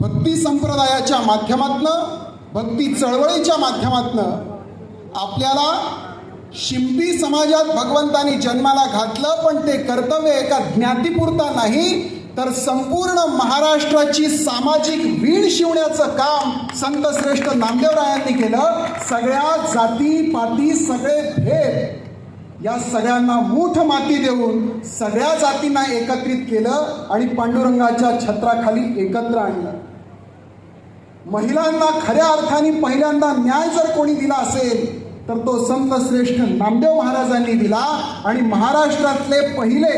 भक्ती संप्रदायाच्या माध्यमातनं भक्ती चळवळीच्या माध्यमातनं आपल्याला शिंपी समाजात भगवंतानी जन्माला घातलं पण ते कर्तव्य एका ज्ञातीपुरता नाही तर संपूर्ण महाराष्ट्राची सामाजिक वीण शिवण्याचं काम संत श्रेष्ठ नामदेवरायांनी केलं. सगळ्या जाती पाती सगळे भेद या सगळ्यांना मूठ माती देऊन सगळ्या जातींना एकत्रित केलं आणि पांडुरंगाच्या छत्राखाली एकत्र आणलं. महिलांना खऱ्या अर्थाने पहिल्यांदा न्याय जर कोणी दिला असेल तर तो संत श्रेष्ठ नामदेव महाराजांनी दिला आणि महाराष्ट्रातले पहिले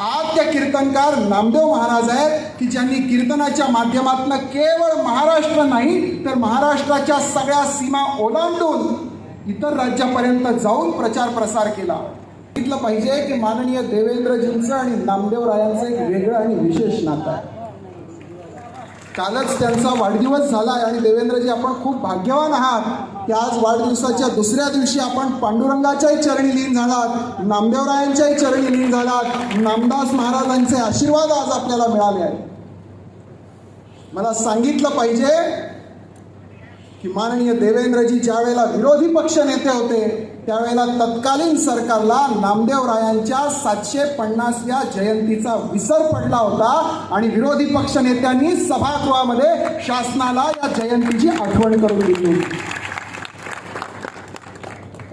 आद्य कीर्तनकार नामदेव महाराज आहेत की ज्यांनी कीर्तनाच्या माध्यमातून केवळ महाराष्ट्र नाही तर महाराष्ट्राच्या सगळ्या सीमा ओलांडून इतर राज्यापर्यंत जाऊन प्रचार प्रसार केला. सांगितलं पाहिजे की माननीय देवेंद्रजींचं आणि नामदेवरायांचं एक वेगळं आणि विशेष नातं आहे. कालच त्यांचा वाढदिवस झाला आहे आणि देवेंद्रजी आपण खूप भाग्यवान आहात की आज वाढदिवसाच्या दुसऱ्या दिवशी आपण पांडुरंगाच्याही चरणी लीन झालात नामदेवरायांच्याही चरणी लीन झालात नामदास महाराजांचे आशीर्वाद आज आपल्याला मिळाले आहेत. मला सांगितलं पाहिजे की माननीय देवेंद्रजी ज्यावेळेला विरोधी पक्ष नेते होते त्यावेळेला तत्कालीन सरकारला नामदेवरायांच्या सातशे पन्नासव्या जयंतीचा विसर पडला होता आणि विरोधी पक्ष नेत्यांनी सभागृहामध्ये शासनाला या जयंतीची आठवण करून दिली. होती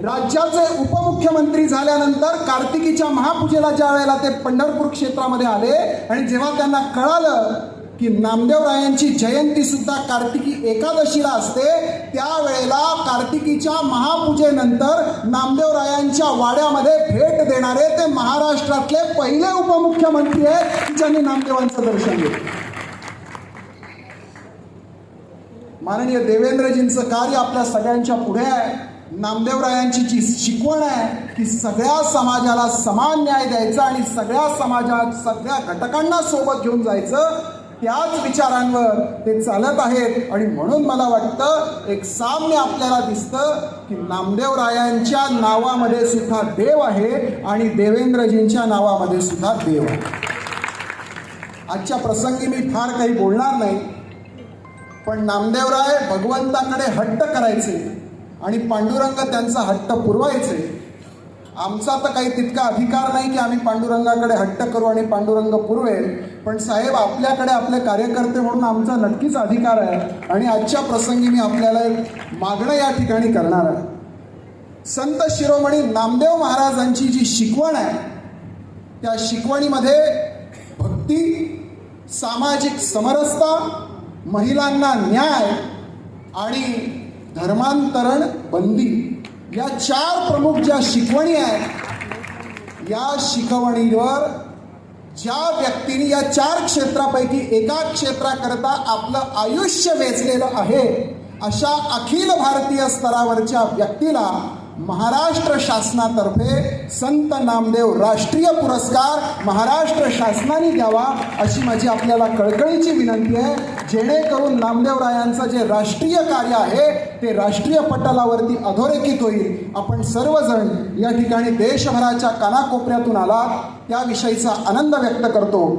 राज्याचे उपमुख्यमंत्री झाल्यानंतर कार्तिकीच्या महापूजेला ज्या वेळेला ते पंढरपूर क्षेत्रामध्ये आले आणि जेव्हा त्यांना कळालं की नामदेवरायांची जयंती सुद्धा कार्तिकी एकादशीला असते. त्यावेळेला कार्तिकीच्या महापूजेनंतर नामदेवरायांच्या वाड्यामध्ये भेट देणारे ते महाराष्ट्रातले पहिले उपमुख्यमंत्री आहेत की ज्यांनी नामदेवांचं दर्शन घेतलं. माननीय देवेंद्रजींचं कार्य आपल्या सगळ्यांच्या पुढे आहे. नामदेवरायांची जी शिकवण आहे की सगळ्या समाजाला समान न्याय द्यायचा आणि सगळ्या समाजात सगळ्या घटकांना सोबत घेऊन जायचं त्याच विचारांवर ते चालत आहेत. आणि म्हणून मला वाटतं एक साम्य आपल्याला दिसतं की नामदेवरायांच्या नावामध्ये सुद्धा देव आहे आणि देवेंद्रजींच्या नावामध्ये सुद्धा देव आहे. आजच्या प्रसंगी मी फार काही बोलणार नाही पण नामदेवराय भगवंताकडे हट्ट करायचे आणि पांडुरंग त्यांचा हट्ट पुरवायचे. आमचा तर काही तितका अधिकार नाही की आम्ही पांडुरंगाकडे हट्ट करू आणि पांडुरंग पुरवेल. पण साहेब आपल्याकडे आपले कार्यकर्ते म्हणून आमचा नक्कीच अधिकार आहे आणि आजच्या प्रसंगी मी आपल्याला एक मागणं या ठिकाणी करणार आहे. संत शिरोमणी नामदेव महाराजांची जी शिकवण आहे त्या शिकवणीमध्ये भक्ती सामाजिक समरसता महिलांना न्याय आणि धर्मांतरण बंदी. या चार प्रमुख ज्या शिकवणी आहेत या शिकवणीवर ज्या व्यक्तीने या चार क्षेत्रापैकी एका क्षेत्राकरता आपलं आयुष्य वेचलेलं आहे अशा अखिल भारतीय स्तरावरच्या व्यक्तीला महाराष्ट्र शासनातर्फे संत नामदेव राष्ट्रीय पुरस्कार महाराष्ट्र शासनाने द्यावा अशी माझी आपल्याला कळकळीची विनंती आहे. जेणेकरून नामदेवरायांचं जे राष्ट्रीय कार्य आहे ते राष्ट्रीय पटलावरती अधोरेखित होईल. आपण सर्वजण या ठिकाणी देशभराच्या कानाकोपऱ्यातून आला. त्याविषयीचा आनंद व्यक्त करतो.